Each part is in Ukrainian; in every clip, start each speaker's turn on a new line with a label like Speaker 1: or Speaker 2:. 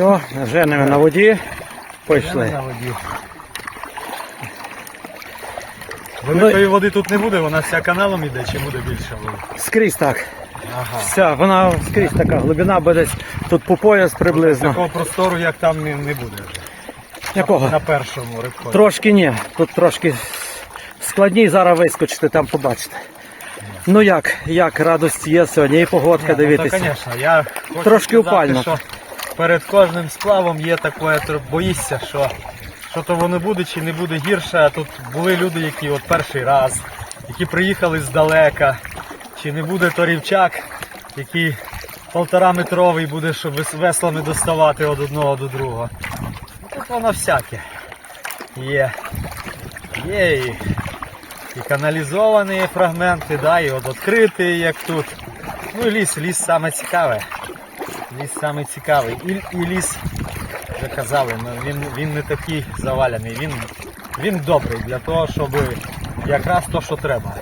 Speaker 1: Все, женемо на воді. Пішли.
Speaker 2: На воді. Великої води тут не буде, вона вся каналом іде, чи буде більше води?
Speaker 1: Скрізь так.
Speaker 2: Ага.
Speaker 1: Вся, вона скрізь така глибина, бо десь тут по пояс приблизно.
Speaker 2: Такого простору, як там, не, не буде.
Speaker 1: Якого?
Speaker 2: На першому рибку.
Speaker 1: Трошки ні. Тут трошки складні зараз вискочити, там побачите. Ну як, як радость є сьогодні, і погодка
Speaker 2: Ні, ну,
Speaker 1: дивитися.
Speaker 2: то, звісно, я хочу
Speaker 1: Трошки
Speaker 2: сказати,
Speaker 1: упально.
Speaker 2: що перед кожним сплавом є таке, боїшся, що, що то воно буде чи не буде гірше. А тут були люди, які от перший раз, які приїхали здалека, чи не буде то рівчак, який полтора метровий буде, щоб веслами доставати від одного до другого. Ну, Тут воно всяке. Є. Є і, і каналізовані фрагменти, да, і от відкриті, як тут. Ну і ліс, ліс саме цікаве. Ліс саме цікавий. І, і ліс, вже казали, ну, він, він не такий заваляний, він, він добрий для того, щоб якраз то, що треба.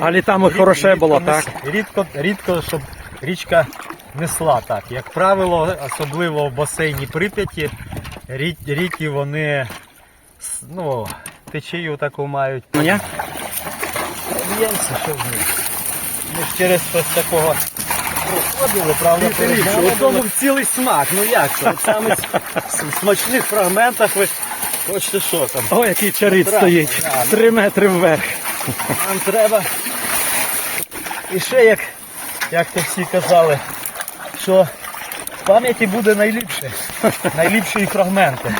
Speaker 1: А літами
Speaker 2: Рід-
Speaker 1: хороше
Speaker 2: рідко
Speaker 1: було, так?
Speaker 2: Рідко, рідко, щоб річка несла так. Як правило, особливо в басейні Прип'яті, рі- ріки вони ну, течію таку мають.
Speaker 1: Ні?
Speaker 2: Б'ємося, що в них. Ми ж через щось такого проходили, правда, перед
Speaker 3: У тому цілий смак, ну як це? От Саме в смачних фрагментах ви хочете що там?
Speaker 1: О, який чарит
Speaker 3: Трапно,
Speaker 1: стоїть.
Speaker 3: да.
Speaker 1: Три метри вверх.
Speaker 2: Нам треба. І ще як, як то всі казали, що в пам'яті буде найліпше. Найліпші фрагменти.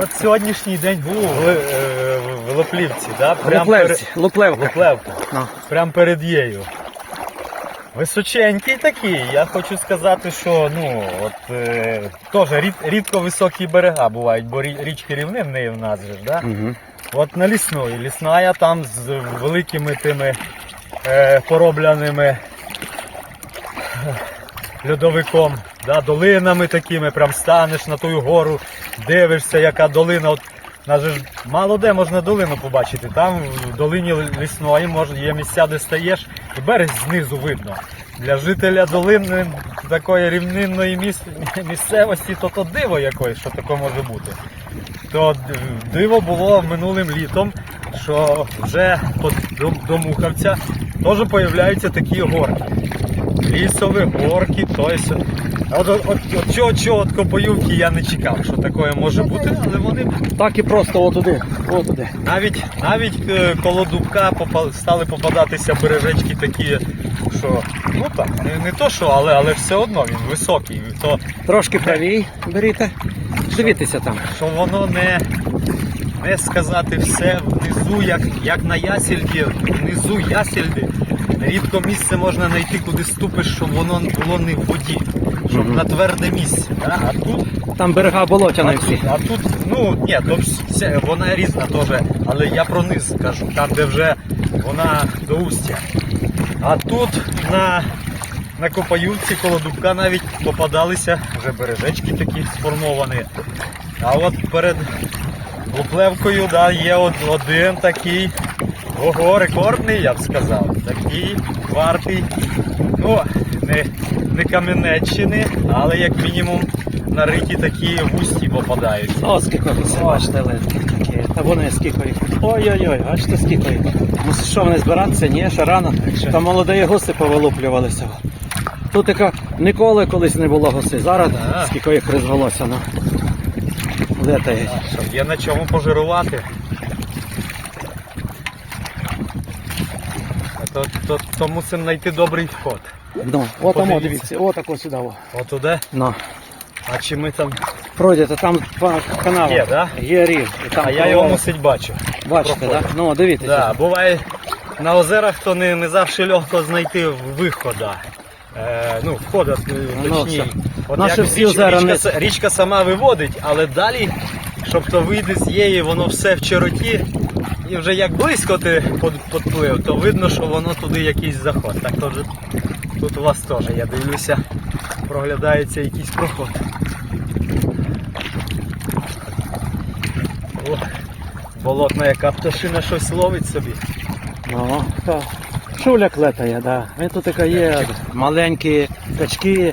Speaker 2: От сьогоднішній день був в, е, в Лоплівці, да? прямо перед,
Speaker 1: Луплевці, Луплевка.
Speaker 2: Луплевка,
Speaker 1: Ну.
Speaker 2: прямо перед єю. Височенький такий. Я хочу сказати, що ну, от, е, теж рід, рідко високі берега бувають, бо рі- річки рівнинні в нас же ж, да?
Speaker 1: Угу.
Speaker 2: От на лісної. Лісная там з великими тими е, поробляними е, льодовиком, да, долинами такими, прям станеш на ту гору, дивишся, яка долина. От, нас ж мало де можна долину побачити. Там в долині лісної може, є місця, де стаєш, і берег знизу видно. Для жителя долини такої рівнинної міс... місцевості, то то диво якось, що таке може бути то диво було минулим літом, що вже до, Мухавця теж появляються такі горки. Лісові горки, тобто. От, от, от, от чого, чого от Копоювки я не чекав, що таке може бути, але вони
Speaker 1: Так і просто отуди. Отуди.
Speaker 2: навіть, навіть е, коло дубка попа- стали попадатися бережечки такі, що ну так, не, не то що, але, але все одно він високий. То
Speaker 1: Трошки правій беріте. Дивіться там.
Speaker 2: що воно не, не сказати все внизу, як, як на ясельді, внизу ясельди. Рідко місце можна знайти, куди ступиш, щоб воно було не в воді, щоб на тверде місце. Да? А тут,
Speaker 1: Там берега болотяні
Speaker 2: а,
Speaker 1: всі.
Speaker 2: тут, а тут, ну ні, то вона різна теж, але я про низ кажу, там де вже вона до устя. А тут на, на Копаювці коло дубка навіть попадалися вже бережечки такі сформовані. А от перед Луплевкою да, є от один такий ого, рекордний, я б сказав. Такий вартий. Ну, не, не Кам'янеччини, але як мінімум на риті такі вусті попадаються.
Speaker 1: О, скільки бачите, такі. Та вони скільки їх. Ой-ой-ой, бачите, скільки їх. Ну що вони збиратися? Ні, ще рано. Там молоді гуси повилуплювалися. Тут така ніколи колись не було гуси. Зараз скільки їх розвелося. Ну. Та є
Speaker 2: на чому пожирувати. То, то, то мусимо знайти добрий вход.
Speaker 1: Ну, от там,
Speaker 2: Подивіться.
Speaker 1: дивіться, отако сюди. О.
Speaker 2: Отуди.
Speaker 1: Ну.
Speaker 2: А чи ми там.
Speaker 1: Пройдете, там по каналу.
Speaker 2: Є, да?
Speaker 1: Є рів. І там
Speaker 2: А я його мусить бачу.
Speaker 1: Бачите, так? Да? Ну, дивіться.
Speaker 2: Да, буває на озерах то не, не завжди легко знайти вихода. Е, ну, входа е,
Speaker 1: Ну,
Speaker 2: точніше. От
Speaker 1: Наші
Speaker 2: якось
Speaker 1: всі
Speaker 2: річ-
Speaker 1: озера
Speaker 2: річка,
Speaker 1: не-
Speaker 2: річка сама виводить, але далі, щоб то вийде з її, воно все в чороті. І вже як близько ти под- підплив, то видно, що воно туди якийсь заход. Так то тут у вас теж, я дивлюся, проглядається якийсь проход. О, болотна яка пташина щось ловить собі.
Speaker 1: Ну, то шуля клетає, да. Він тут така є. Маленькі качки.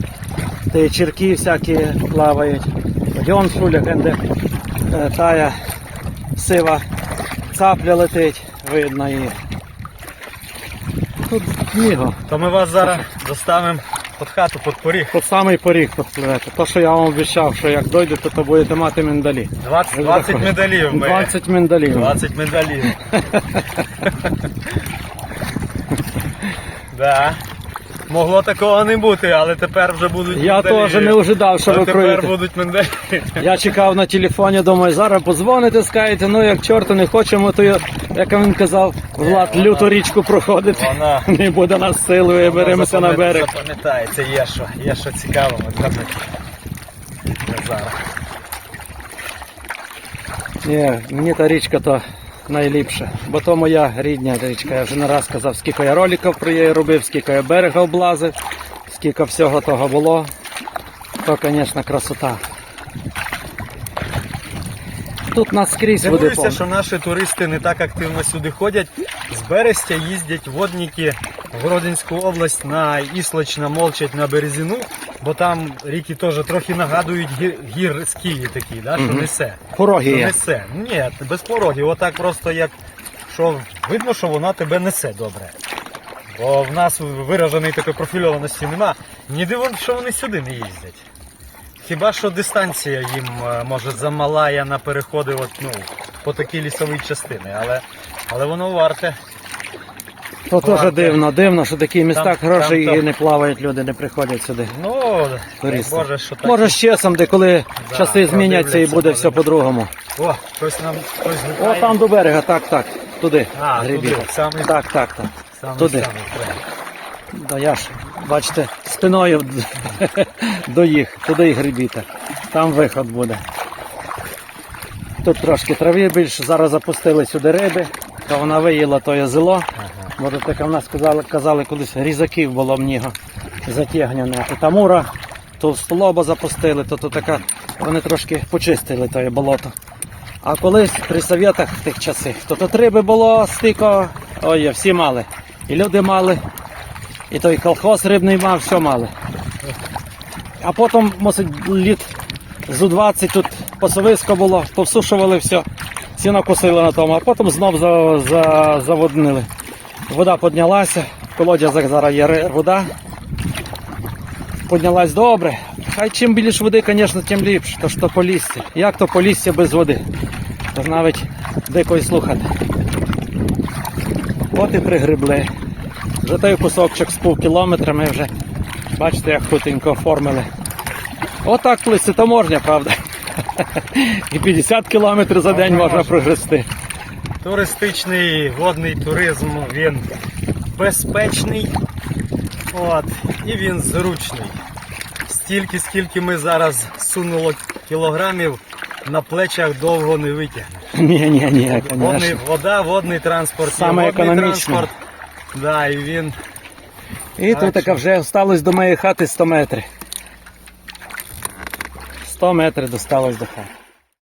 Speaker 1: Черки всякі плавають. Одіон шуляк, де е, тая сива цапля летить, видно її. Тут ніго.
Speaker 2: То ми вас зараз доставимо під хату, під поріг.
Speaker 1: Тут самий поріг тут. То, що я вам обіцяв, що як дойдете, то будете мати миндалі.
Speaker 2: 20, 20 медалів ми.
Speaker 1: 20 миндалів.
Speaker 2: 20 медалів. да. Могло такого не бути, але тепер вже будуть
Speaker 1: Я теж не ожидав, що ви
Speaker 2: тепер будуть медалі.
Speaker 1: Я чекав на телефоні, думаю, зараз подзвоните, скажете, ну як чорта не хочемо, то я, як він казав, Влад
Speaker 2: вона-
Speaker 1: люту річку проходити.
Speaker 2: Вона-
Speaker 1: Не буде нас силою, беремося на
Speaker 2: Запам'ят-
Speaker 1: берег.
Speaker 2: Запам'ятається, є що, є що цікавого. Зараз.
Speaker 1: Ні, мені та річка то найліпша, бо то моя рідня річка. Я вже не раз казав, скільки я роликів про її робив, скільки я берега облазив, скільки всього того було. То, звісно, красота. Тут нас скрізь води
Speaker 2: Дивуюся, що наші туристи не так активно сюди ходять. З Берестя їздять водники в Гродинську область на Іслач, на Молчать, на Березіну, бо там ріки теж трохи нагадують гір, гірські такі, да, що
Speaker 1: Мгм.
Speaker 2: несе.
Speaker 1: Пороги
Speaker 2: Що
Speaker 1: є.
Speaker 2: несе. Ні, без порогів, отак просто як що видно, що вона тебе несе добре. Бо в нас вираженої такої профільованості нема. Ні дивно, що вони сюди не їздять. Хіба що дистанція їм е, може замалає на переходи от, ну, по такій лісовій частини, але, але воно варте.
Speaker 1: То теж дивно, дивно, що такі міста
Speaker 2: Там-
Speaker 1: грошей
Speaker 2: там-
Speaker 1: і не плавають, люди не приходять сюди.
Speaker 2: Ну, дай
Speaker 1: Туристи.
Speaker 2: Боже, що так.
Speaker 1: Може з часом, де коли
Speaker 2: Да,
Speaker 1: часи зміняться і буде все по-другому.
Speaker 2: О, хтось нам хтось
Speaker 1: О,
Speaker 2: гукає.
Speaker 1: там до берега, так, так. Туди.
Speaker 2: А,
Speaker 1: гребіт.
Speaker 2: туди, саме-
Speaker 1: Так, так, так.
Speaker 2: Саме,
Speaker 1: туди.
Speaker 2: саме.
Speaker 1: Да я ж, бачите, спиною до їх, туди і гребіте. Там виход буде. Тут трошки трави більше, зараз запустили сюди риби, то вона виїла то зело. Може, так в нас казали, казали колись різаків було много затягнене. То тамура, то столоба запустили, то, то така, вони трошки почистили тоє болото. А колись при совєтах в тих часах, то тут риби було стико, ой, всі мали. І люди мали, і той колхоз рибний мав, все мали. А потім, мусить, літ зу 20 тут пасовисько було, повсушували все, сіно косили на тому, а потім знов за, за, заводнили. Вода піднялася, в колодязях зараз є вода. Піднялась добре. Хай чим більше води, звісно, тим ліпше. То ж то полісся. Як то полісся без води? Тож навіть дико й слухати. От і пригребли. Вже той кусочок з пів кілометра ми вже бачите, як хутенько оформили. Отак плисти то можна, правда. І 50 кілометрів за день
Speaker 2: можна.
Speaker 1: прогрести.
Speaker 2: Туристичний водний туризм він безпечний от, і він зручний. Стільки, скільки ми зараз сунуло кілограмів, на плечах довго не витягнеш.
Speaker 1: Ні, ні, ні,
Speaker 2: Водний, вода, водний транспорт,
Speaker 1: Саме
Speaker 2: водний
Speaker 1: економічно.
Speaker 2: транспорт. Да, і він
Speaker 1: І тут така вже осталось до моєї хати 100 метрів. 100 метрів досталось до хати.